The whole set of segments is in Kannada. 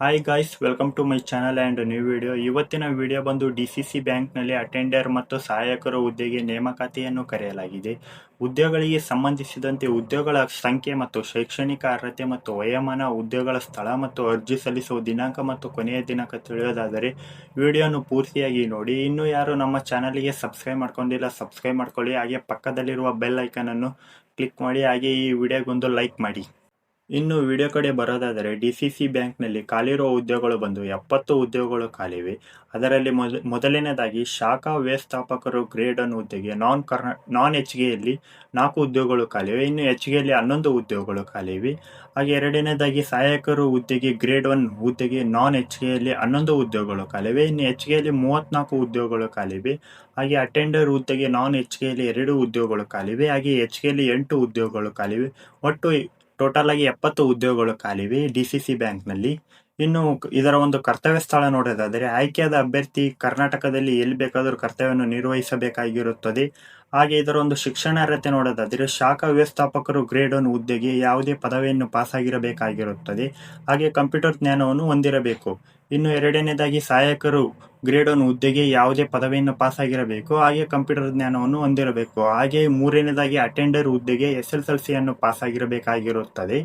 Hi guys welcome to my channel and new video ಇವತ್ತಿನ ವಿಡಿಯೋ ಬಂದು ಡಿ ಸಿ ಸಿ ಬ್ಯಾಂಕ್ನಲ್ಲಿ ಅಟೆಂಡರ್ ಮತ್ತು ಸಹಾಯಕರ ಹುದ್ದೆಗೆ ನೇಮಕಾತಿಯನ್ನು ಕರೆಯಲಾಗಿದೆ. ಉದ್ಯೋಗಗಳಿಗೆ ಸಂಬಂಧಿಸಿದಂತೆ ಉದ್ಯೋಗಗಳ ಸಂಖ್ಯೆ ಮತ್ತು ಶೈಕ್ಷಣಿಕ ಅರ್ಹತೆ ಮತ್ತು ವಯೋಮಾನ ಉದ್ಯೋಗಗಳ ಸ್ಥಳ ಮತ್ತು ಅರ್ಜಿ ಸಲ್ಲಿಸುವ ದಿನಾಂಕ ಮತ್ತು ಕೊನೆಯ ದಿನಾಂಕ ತಿಳಿಯೋದಾದರೆ ವಿಡಿಯೋನು ಪೂರ್ತಿಯಾಗಿ ನೋಡಿ. ಇನ್ನೂ ಯಾರು ನಮ್ಮ ಚಾನಲ್ಗೆ ಸಬ್ಸ್ಕ್ರೈಬ್ ಮಾಡ್ಕೊಂಡಿಲ್ಲ ಸಬ್ಸ್ಕ್ರೈಬ್ ಮಾಡ್ಕೊಳ್ಳಿ. ಹಾಗೆ ಪಕ್ಕದಲ್ಲಿರುವ ಬೆಲ್ ಐಕನನ್ನು ಕ್ಲಿಕ್ ಮಾಡಿ. ಹಾಗೆ ಈ ವಿಡಿಯೋಗೊಂದು ಲೈಕ್ ಮಾಡಿ. ಇನ್ನು ವಿಡಿಯೋ ಕಡೆ ಬರೋದಾದರೆ ಡಿ ಸಿ ಸಿ ಬ್ಯಾಂಕ್ನಲ್ಲಿ ಖಾಲಿರುವ ಉದ್ಯೋಗಗಳು ಬಂದು ಎಪ್ಪತ್ತು ಉದ್ಯೋಗಗಳು ಖಾಲಿವೆ. ಅದರಲ್ಲಿ ಮೊದ, ಮೊದಲನೇದಾಗಿ ಶಾಖಾ ವ್ಯವಸ್ಥಾಪಕರು ಗ್ರೇಡ್ ಅನ್ನು ಹುದ್ದೆಗೆ ನಾನ್ ಕರ್ನಾ, ನಾನ್ ಎಚ್ ಗೆಯಲ್ಲಿ ನಾಲ್ಕು ಉದ್ಯೋಗಗಳು ಖಾಲಿವೆ. ಇನ್ನು ಎಚ್ ಗೆಯಲ್ಲಿ ಹನ್ನೊಂದು ಉದ್ಯೋಗಗಳು ಖಾಲಿವೆ. ಹಾಗೆ ಎರಡನೇದಾಗಿ ಸಹಾಯಕರು ಹುದ್ದೆಗೆ ಗ್ರೇಡ್ ಒನ್ ಹುದ್ದೆಗೆ ನಾನ್ ಎಚ್ ಗೆಯಲ್ಲಿ ಹನ್ನೊಂದು ಉದ್ಯೋಗಗಳು ಖಾಲಿವೆ. ಇನ್ನು ಎಚ್ ಗೆಯಲ್ಲಿ ಮೂವತ್ತ್ನಾಲ್ಕು ಉದ್ಯೋಗಗಳು ಖಾಲಿವೆ. ಹಾಗೆ ಅಟೆಂಡರ್ ಹುದ್ದೆಗೆ ನಾನ್ ಎಚ್ ಗೆಯಲ್ಲಿ ಎರಡು ಉದ್ಯೋಗಗಳು ಖಾಲಿವೆ. ಹಾಗೆ ಎಚ್ ಗೆಯಲ್ಲಿ ಎಂಟು ಉದ್ಯೋಗಗಳು ಖಾಲಿವೆ. ಒಟ್ಟು ಟೋಟಲ್ ಆಗಿ ಎಪ್ಪತ್ತು ಉದ್ಯೋಗಗಳು ಖಾಲಿವೆ ಡಿ ಸಿ ಸಿ ಬ್ಯಾಂಕ್ನಲ್ಲಿ. ಇನ್ನು ಇದರ ಒಂದು ಕರ್ತವ್ಯ ಸ್ಥಳ ನೋಡೋದಾದರೆ, ಆಯ್ಕೆಯಾದ ಅಭ್ಯರ್ಥಿ ಕರ್ನಾಟಕದಲ್ಲಿ ಎಲ್ಲಿ ಬೇಕಾದರೂ ಕರ್ತವ್ಯವನ್ನು ನಿರ್ವಹಿಸಬೇಕಾಗಿರುತ್ತದೆ. ಹಾಗೆ ಇದರ ಒಂದು ಶಿಕ್ಷಣ ಅರ್ಹತೆ ನೋಡೋದಾದರೆ ಶಾಖಾ ವ್ಯವಸ್ಥಾಪಕರು ಗ್ರೇಡ್ ಒನ್ ಹುದ್ದೆಗೆ ಯಾವುದೇ ಪದವಿಯನ್ನು ಪಾಸಾಗಿರಬೇಕಾಗಿರುತ್ತದೆ ಹಾಗೆ ಕಂಪ್ಯೂಟರ್ ಜ್ಞಾನವನ್ನು ಹೊಂದಿರಬೇಕು. ಇನ್ನು ಎರಡನೇದಾಗಿ ಸಹಾಯಕರು ಗ್ರೇಡ್ ಒನ್ ಹುದ್ದೆಗೆ ಯಾವುದೇ ಪದವಿಯನ್ನು ಪಾಸಾಗಿರಬೇಕು ಹಾಗೆ ಕಂಪ್ಯೂಟರ್ ಜ್ಞಾನವನ್ನು ಹೊಂದಿರಬೇಕು. ಹಾಗೆ ಮೂರನೇದಾಗಿ ಅಟೆಂಡರ್ ಹುದ್ದೆಗೆ ಎಸ್ ಎಲ್ ಎಲ್ ಸಿಯನ್ನು ಪಾಸಾಗಿರಬೇಕಾಗಿರುತ್ತದೆ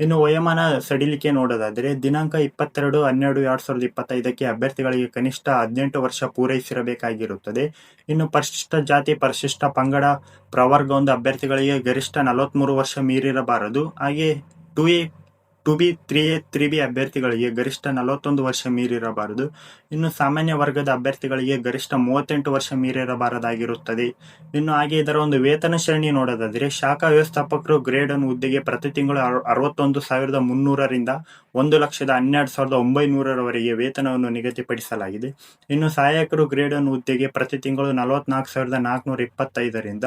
ಇನ್ನು ವಯೋಮಾನ ಸಡಿಲಿಕೆ ನೋಡೋದಾದರೆ ದಿನಾಂಕ ಇಪ್ಪತ್ತೆರಡು, ಹನ್ನೆರಡು, ಎರಡು ಸಾವಿರದ ಇಪ್ಪತ್ತೈದಕ್ಕೆ ಅಭ್ಯರ್ಥಿಗಳಿಗೆ ಕನಿಷ್ಠ ಹದಿನೆಂಟು ವರ್ಷ ಪೂರೈಸಿರಬೇಕಾಗಿರುತ್ತದೆ. ಇನ್ನು ಪರಿಶಿಷ್ಟ ಜಾತಿ, ಪರಿಶಿಷ್ಟ ಪಂಗಡ ಪ್ರವರ್ಗ ಒಂದು ಅಭ್ಯರ್ಥಿಗಳಿಗೆ ಗರಿಷ್ಠ ನಲವತ್ತ್ಮೂರು ವರ್ಷ ಮೀರಿರಬಾರದು. ಹಾಗೆ two A two B three A three B ಅಭ್ಯರ್ಥಿಗಳಿಗೆ ಗರಿಷ್ಠ ನಲವತ್ತೊಂದು ವರ್ಷ ಮೀರಿರಬಾರದು. ಇನ್ನು ಸಾಮಾನ್ಯ ವರ್ಗದ ಅಭ್ಯರ್ಥಿಗಳಿಗೆ ಗರಿಷ್ಠ ಮೂವತ್ತೆಂಟು ವರ್ಷ ಮೀರಿರಬಾರದಾಗಿರುತ್ತದೆ. ಇನ್ನು ಹಾಗೆ ಇದರ ಒಂದು ವೇತನ ಶ್ರೇಣಿ ನೋಡೋದಾದರೆ, ಶಾಖಾ ವ್ಯವಸ್ಥಾಪಕರು ಗ್ರೇಡ್ ಅನ್ನು ಹುದ್ದೆಗೆ ಪ್ರತಿ ತಿಂಗಳು ಅರ- ಅರವತ್ತೊಂದು ಸಾವಿರದ ಮುನ್ನೂರರಿಂದ ಒಂದು ಲಕ್ಷದ ಹನ್ನೆರಡು ಸಾವಿರದ ಒಂಬೈನೂರರವರೆಗೆ ವೇತನವನ್ನು ನಿಗದಿಪಡಿಸಲಾಗಿದೆ. ಇನ್ನು ಸಹಾಯಕರು ಗ್ರೇಡ್ ಅನ್ನು ಹುದ್ದೆಗೆ ಪ್ರತಿ ತಿಂಗಳು ನಲವತ್ನಾಲ್ಕು ಸಾವಿರದ ನಾಲ್ಕುನೂರ ಇಪ್ಪತ್ತೈದರಿಂದ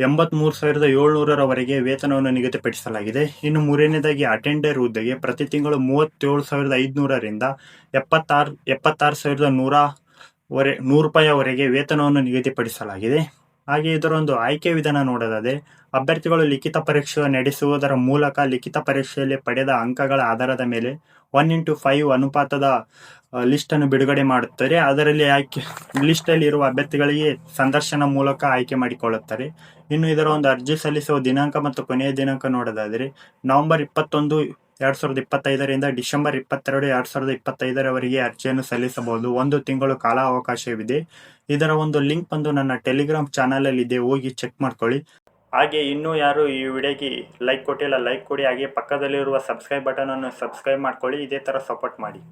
ಎಂಬತ್ಮೂರು ಸಾವಿರದ ಏಳ್ನೂರರವರೆಗೆ ವೇತನವನ್ನು ನಿಗದಿಪಡಿಸಲಾಗಿದೆ. ಇನ್ನು ಮೂರನೇದಾಗಿ ಅಟೆಂಡರ್ ಹುದ್ದೆಗೆ ಪ್ರತಿ ತಿಂಗಳು ಮೂವತ್ತೇಳು ಸಾವಿರದ ಐದುನೂರರಿಂದ ಎಪ್ಪತ್ತಾರು ಎಪ್ಪತ್ತಾರು ಸಾವಿರದ ನೂರ ವರೆ ನೂರು ರೂಪಾಯಿವರೆಗೆ ವೇತನವನ್ನು ನಿಗದಿಪಡಿಸಲಾಗಿದೆ. ಹಾಗೆ ಇದರೊಂದು ಆಯ್ಕೆ ವಿಧಾನ ನೋಡೋದಾದರೆ, ಅಭ್ಯರ್ಥಿಗಳು ಲಿಖಿತ ಪರೀಕ್ಷೆ ನಡೆಸುವುದರ ಮೂಲಕ ಲಿಖಿತ ಪರೀಕ್ಷೆಯಲ್ಲಿ ಪಡೆದ ಅಂಕಗಳ ಆಧಾರದ ಮೇಲೆ ಒನ್ ಇಂಟು ಫೈವ್ ಅನುಪಾತದ ಲಿಸ್ಟನ್ನು ಬಿಡುಗಡೆ ಮಾಡುತ್ತಾರೆ. ಅದರಲ್ಲಿ ಆಯ್ಕೆ ಲಿಸ್ಟ್ ಅಲ್ಲಿ ಇರುವ ಅಭ್ಯರ್ಥಿಗಳಿಗೆ ಸಂದರ್ಶನ ಮೂಲಕ ಆಯ್ಕೆ ಮಾಡಿಕೊಳ್ಳುತ್ತಾರೆ. ಇನ್ನು ಇದರ ಒಂದು ಅರ್ಜಿ ಸಲ್ಲಿಸುವ ದಿನಾಂಕ ಮತ್ತು ಕೊನೆಯ ದಿನಾಂಕ ನೋಡೋದಾದರೆ, ನವೆಂಬರ್ ಇಪ್ಪತ್ತೊಂದು ಎರಡ್ ಸಾವಿರದ ಇಪ್ಪತ್ತೈದರಿಂದ ಡಿಸೆಂಬರ್ ಇಪ್ಪತ್ತೆರಡು ಎರಡ್ ಸಾವಿರದ ಇಪ್ಪತ್ತೈದರವರೆಗೆ ಅರ್ಜಿಯನ್ನು ಸಲ್ಲಿಸಬಹುದು. ಒಂದು ತಿಂಗಳು ಕಾಲಾವಕಾಶವಿದೆ ಇದರ ಒಂದು ಲಿಂಕ್ ಬಂದು ನನ್ನ ಟೆಲಿಗ್ರಾಮ್ ಚಾನಲಲ್ಲಿ ಇದೆ. ಹೋಗಿ ಚೆಕ್ ಮಾಡ್ಕೊಳ್ಳಿ. ಹಾಗೆ ಇನ್ನೂ ಯಾರು ಈ ವಿಡಿಯೋಗೆ ಲೈಕ್ ಕೊಟ್ಟಿಲ್ಲ, ಲೈಕ್ ಕೊಡಿ. ಹಾಗೆ ಪಕ್ಕದಲ್ಲಿರುವ ಸಬ್ಸ್ಕ್ರೈಬ್ ಬಟನ್ ಅನ್ನು ಸಬ್ಸ್ಕ್ರೈಬ್ ಮಾಡ್ಕೊಳ್ಳಿ. ಇದೇ ತರ ಸಪೋರ್ಟ್ ಮಾಡಿ.